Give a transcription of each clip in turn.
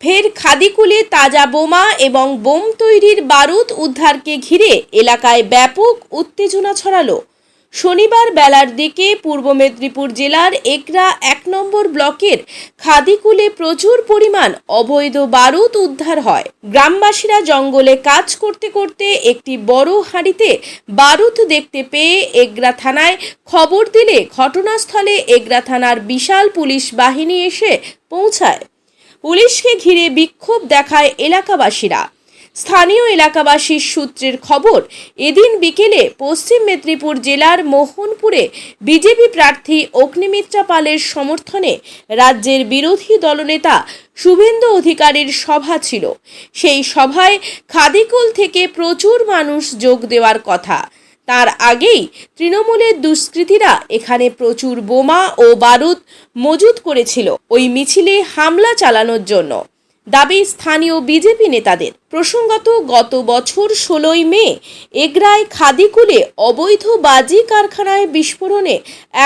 ফের খাদিকুলে তাজা বোমা এবং বোম তৈরির বারুদ উদ্ধারকে ঘিরে এলাকায় ব্যাপক উত্তেজনা ছড়ালো। শনিবার বেলার দিকে পূর্ব মেদিনীপুর জেলার একরা এক নম্বর ব্লকের খাদিকুলে প্রচুর পরিমাণ অবৈধ বারুদ উদ্ধার হয়। গ্রামবাসীরা জঙ্গলে কাজ করতে করতে একটি বড় হাঁড়িতে বারুদ দেখতে পেয়ে এগরা থানায় খবর দিলে ঘটনাস্থলে এগরা থানার বিশাল পুলিশ বাহিনী এসে পৌঁছায়। পুলিশকে ঘিরে বিক্ষোভ দেখায় এলাকাবাসীরা। স্থানীয় এলাকাবাসীর সূত্রের খবর, এদিন বিকেলে পশ্চিম মেদিনীপুর জেলার মোহনপুরে বিজেপি প্রার্থী অগ্নিমিত্রা পালের সমর্থনে রাজ্যের বিরোধী দলনেতা শুভেন্দু অধিকারীর সভা ছিল। সেই সভায় খাদিকুল থেকে প্রচুর মানুষ যোগ দেওয়ার কথা। তার আগেই তৃণমূলের দুষ্কৃতীরা এখানে প্রচুর বোমা ও বারুদ মজুত করেছিল। ওই মিছিলে হামলা চালানোর জন্য। দাবি স্থানীয় বিজেপি নেতাদের। প্রসঙ্গত, গত বছর ষোলোই মে এগরায় খাদিকুলে অবৈধ বাজি কারখানায় বিস্ফোরণে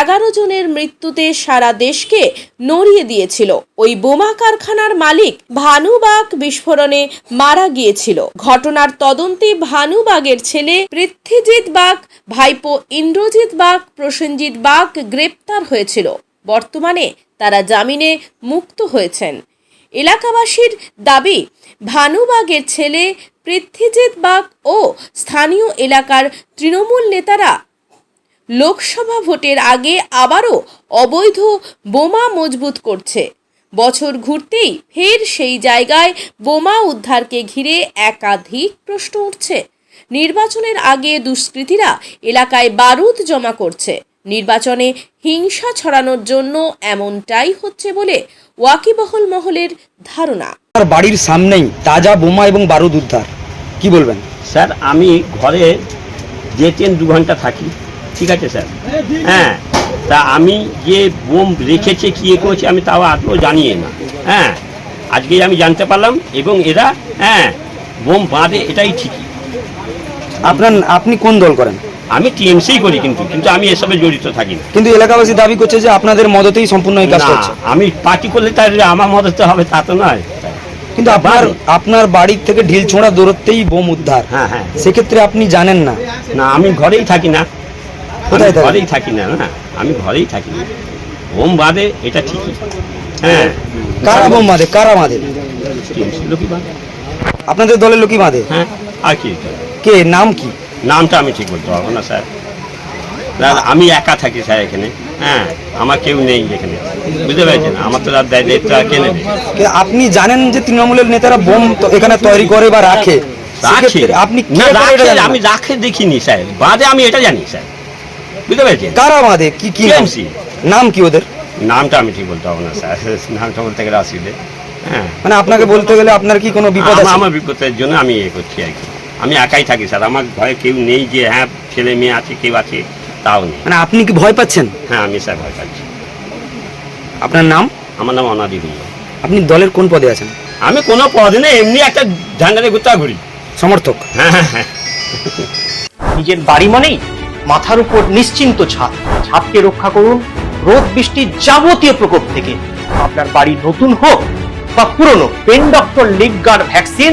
এগারো জনের মৃত্যুতে সারা দেশকে নড়িয়ে দিয়েছিল। ওই বোমা কারখানার মালিক ভানুবাগ বিস্ফোরণে মারা গিয়েছিল। ঘটনার তদন্তে ভানুবাগের ছেলে পৃথ্বীজিৎ বাগ ভাইপো ইন্দ্রজিৎ বাগ প্রসেনজিৎ বাগ গ্রেপ্তার হয়েছিল। বর্তমানে তারা জামিনে মুক্ত হয়েছেন। এলাকাবাসীর দাবি ভানুবাগের ছেলে পৃথ্বীজিৎ বাগ ও স্থানীয় এলাকার তৃণমূল নেতারা লোকসভা ভোটের আগে আবারও অবৈধ বোমা মজবুত করছে। বছর ঘুরতেই ফের সেই জায়গায় বোমা উদ্ধারকে ঘিরে একাধিক প্রশ্ন উঠছে। নির্বাচনের আগে দুষ্কৃতীরা এলাকায় বারুদ জমা করছে। নির্বাচনে হিংসা ছড়ানোর জন্য এমনটাই হচ্ছে বলে ওয়াকিবহল মহলের ধারণা। আপনার বাড়ির সামনেই তাজা বোমা এবং বারুদ উদ্ধার। কি বলবেন? স্যার আমি ঘরে যে ট্রেন দু ঘণ্টা থাকি ঠিক আছে স্যার? হ্যাঁ তা আমি যে বোম রেখেছে কি এ করেছে আমি তাও আদৌ জানিয়ে না। হ্যাঁ আজকে আমি জানতে পারলাম এবং এরা হ্যাঁ বোম বাঁধে এটাই ঠিকই। আপনার আপনি কোন দল করেন? আমি টিএমসি করি কিন্তু কিন্তু আমি এসবে জড়িত থাকি না। কিন্তু এলাকাবাসী দাবি করছে যে আপনাদের মদতেই সম্পূর্ণ এই কাজ না, আমি পার্টি করলে তার আমার মদত হবে তা তো নয়। কিন্তু আপনার আপনার বাড়ির থেকে ঢিল ছোঁড়া দূরত্বেই বোম উদ্ধার। হ্যাঁ হ্যাঁ। সেক্ষেত্রে আপনি জানেন না। না আমি ঘরেই থাকি না। কোথায় ঘরেই থাকি না না। আমি ঘরেই থাকি না। বোম বাঁধে এটা ঠিকই। হ্যাঁ। কারা বোম বাঁধে? কারা বাঁধে। আপনাদের দলের লোকই বাঁধে? হ্যাঁ। আর কি? কে? নাম কি? নামটা আমি ঠিক বলতে পারব না স্যার। আমি একা থাকি স্যার এখানে। হ্যাঁ আমার কেউ নেই এখানে। বুঝতে পেরেছেন? আমার তো আর দায় দায়িত্ব আর কে নেবে? আপনি জানেন যে তৃণমূলের নেতারা বোম এখানে তৈরি করে বা রাখে? আপনি? আমি রাখে দেখিনি স্যার। বাদে আমি এটা জানি স্যার। বুঝতে পেরেছেন? কারা বাদে? কি কি নাম? নাম কি ওদের? নামটা আমি ঠিক বলতে পারব না স্যার। নামটা বলতে গেলে অসুবিধে। হ্যাঁ। মানে আপনাকে বলতে গেলে আপনার কি কোনো বিপদ আমার বিপদের জন্য আমি এ করছি আর কি। আমি একাই থাকি স্যার। আমার ঘরে কেউ নেই যে হ্যাঁ ছেলে মেয়ে আছে কেউ আছে তাও নেই। মানে আপনি কি ভয় পাচ্ছেন? হ্যাঁ আমি স্যার ভয় পাচ্ছি। আপনার নাম? আমার নাম অনাদি ভুইয়া। আপনি দলের কোন পদে আছেন? আমি কোনো পদে নেই এমনি একটা ঝান্ডারে ঘুরতে ঘুরি। সমর্থক। হ্যাঁ হ্যাঁ হ্যাঁ। নিজের বাড়ি মানেই মাথার উপর নিশ্চিন্ত ছাদ ছাদকে রক্ষা করুন রোদ বৃষ্টির যাবতীয় প্রকোপ থেকে। আপনার বাড়ি নতুন হোক বা পুরনো pen doctor leak guard vaccine